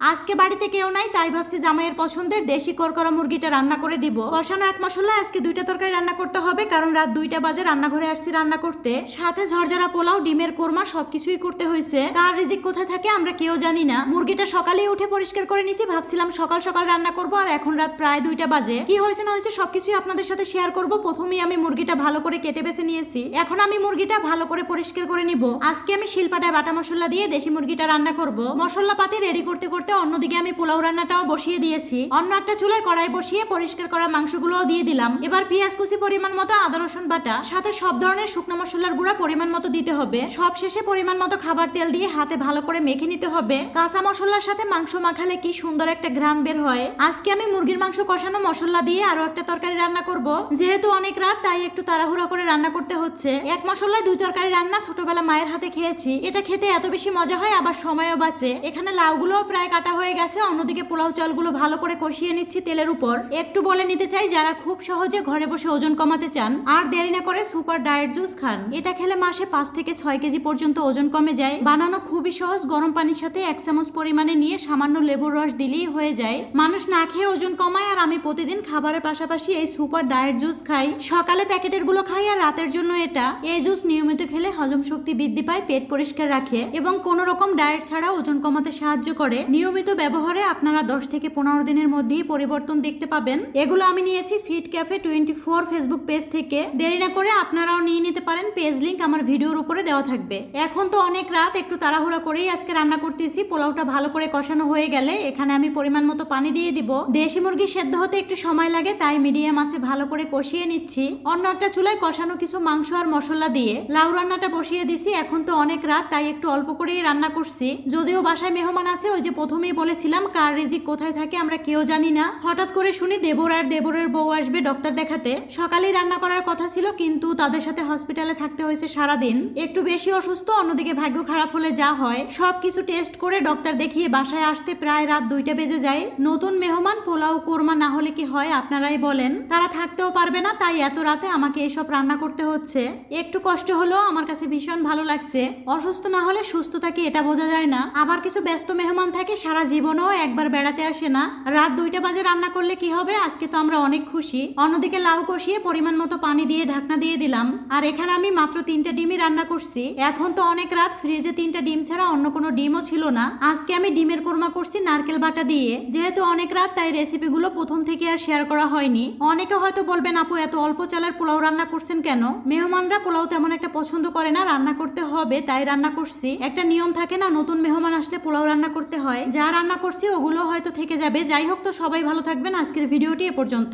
আজকে বাড়িতে কেউ নাই, তাই ভাবছি জামাইয়ের পছন্দের দেশি করকরা মুরগিটা রান্না করে দিব। কষানো এক মশলা আজকে দুইটা তরকারি রান্না করতে হবে, কারণ রাত দুইটা বাজে রান্নাঘরে আসছি রান্না করতে। সাথে ঝরঝরা পোলাও, ডিমের কোরমা, সবকিছুই করতে হয়েছে। কার রিজিক কোথায় থাকে আমরা কেউ জানি না। মুরগিটা সকালেই উঠে পরিষ্কার করে নিয়েছি ভাবছিলাম সকাল সকাল রান্না করব, আর এখন রাত প্রায় দুইটা বাজে। কি হয়েছে না হয়েছে সবকিছুই আপনাদের সাথে শেয়ার করব। প্রথমেই আমি মুরগিটা ভালো করে কেটে বেছে নিয়েছি। এখন আমি মুরগিটা ভালো করে পরিষ্কার করে নিব। আজকে আমি শিলপাটায় বাটা মশলা দিয়ে দেশি মুরগিটা রান্না করব। মশলা পাতি রেডি করতে করতে অন্যদিকে আমি পোলাও রান্নাটাও বসিয়ে দিয়েছি। অন্য একটা চুলায় কড়াই বসিয়ে পরিষ্কার করা মাংসগুলোও দিয়ে দিলাম। এবার পেঁয়াজ কুচি পরিমাণ মতো আদা, রসুন বাটা, সাথে সব ধরনের শুকনো মশলার গুঁড়া পরিমাণ মতো দিতে হবে। সব শেষে পরিমাণ মতো খাবার তেল দিয়ে হাতে ভালো করে মেখে নিতে হবে। কাঁচা মশলার সাথে মাংস মাখালে কি সুন্দর একটা ঘ্রাণ বের হয়। আজকে আমি মুরগির মাংস কষানো মশলা দিয়ে আরও একটা তরকারি রান্না করব। যেহেতু অনেক রাত, তাই একটু তাড়াহুড়া করে রান্না করতে হচ্ছে। এক মশলায় দুই তরকারি রান্না ছোটবেলা মায়ের হাতে খেয়েছি। এটা খেতে এত বেশি মজা হয়, আবার সময়ও বাঁচে। এখানে লাউগুলোও প্রায় কাটা হয়ে গেছে, অন্যদিকে পোলাও চালগুলো ভালো করে কষিয়ে নিচ্ছি তেলের উপর। একটু বলে নিতে চাই, যারা খুব সহজে ঘরে বসে ওজন কমাতে চান, আর দেরি না করে সুপার ডায়েট জুস খান। এটা খেলে মাসে পাঁচ থেকে ছয় কেজি পর্যন্ত ওজন কমে যায়। বানানো খুবই সহজ, গরম পানির সাথে এক চামচ পরিমাণে নিয়ে সামান্য লেবুর রস দিলেই হয়ে যায়। মানুষ না খেয়ে ওজন কমায়, আর আমি প্রতিদিন খাবারের পাশাপাশি এই সুপার ডায়েট জুস খাই। সকালে প্যাকেটেরগুলো খাই, আর রাতের জন্য এটা। এই জুস নিয়মিত খেলে হজম শক্তি বৃদ্ধি পায়, পেট পরিষ্কার রাখে এবং কোন রকম ডায়েট ছাড়া ওজন কমাতে সাহায্য করে। নিয়মিত ব্যবহারে আপনারা দশ থেকে পনেরো দিনের মধ্যেই পরিবর্তন দেখতে পাবেন। এগুলো আমি নিয়েছি fit cafe twenty four Facebook page থেকে। দেরি না করে আপনারাও নিয়ে নিতে পারেন পেজ লিংক আমার ভিডিওর উপরে দেওয়া থাকবে। এখন তো অনেক রাত, একটু তাড়াহুড়া করেই আজকে রান্না করতেছি। পোলাওটা ভালো করে কষানো হয়ে গেলে এখানে আমি পরিমাণ মতো পানি দিয়ে দিব। দেশি মুরগি সেদ্ধ হতে একটু সময় লাগে, তাই মিডিয়াম আছে ভালো করে কষিয়ে নিচ্ছি। অন্য একটা চুলায় কষানো কিছু মাংস আর মশলা দিয়ে। লাউ রান্নাটা বসিয়ে দিছি, এখন তো অনেক রাত, তাই একটু অল্প করেই রান্না করছি। যদিও বাসায় মেহমান আছে, ওই যে প্রথমেই বলেছিলাম, কার রিজিক কোথায় থাকে আমরা কেউ জানি না। হঠাৎ করে শুনি দেবর আর দেবরের বউ আসবে ডক্টর দেখাতে। সকালেই রান্না করার কথা ছিল, কিন্তু তাদের সাথে হসপিটালে থাকতে হয়েছে সারাদিন। একটু বেশি অসুস্থ, অন্যদিকে ভাগ্য খারাপ হলে যা হয়। সবকিছু টেস্ট করে ডক্টর দেখিয়ে বাসায় আসতে প্রায় রাত দুইটা বেজে যায়। নতুন মেহমান, পোলাও, কোরমা না হলে কি হয় আপনারাই বলেন। তারা থাকতেও পারবে না, তাই এত রাতে আমাকে এসব রান্না করতে হচ্ছে। একটু কষ্ট হলেও আমার কাছে ভীষণ ভালো লাগছে। অসুস্থ না হলে সুস্থ থাকি এটা বোঝা যায় না। আবার কিছু ব্যস্ত মেহমান থাকে সারা জীবনেও একবার বেড়াতে আসে না। রাত দুইটা বাজে রান্না করলে কি হবে? আজকে তো আমরা অনেক খুশি। অন্যদিকে লাউ কষিয়ে পরিমাণ মতো পানি দিয়ে ঢাকনা দিয়ে দিলাম। আর এখানে আমি মাত্র তিনটা ডিমই রান্না করছি। এখন তো অনেক রাত, ফ্রিজে তিনটা ডিম ছাড়া অন্য কোনো ডিমও ছিল না। আজকে আমি ডিমের কোরমা করছি নারকেল বাটা দিয়ে। যেহেতু অনেক রাত, তাই রেসিপিগুলো প্রথম থেকে আর শেয়ার করা হয়নি। অনেকে হয়তো বলবেন, আপু, এত অল্প চালের পোলাও রান্না করছেন কেন? মেহমানরা পোলাও তেমন একটা পছন্দ করে না। রান্না করতে হবে, তাই রান্না করছি। একটা নিয়ম থাকে না, নতুন মেহমান আসলে পোলাও রান্না করতে হয়। যা রান্না করছি ওগুলো হয়তো থেকে যাবে। যাই হোক তো সবাই ভালো থাকবেন। আজকের ভিডিওটি এ পর্যন্ত।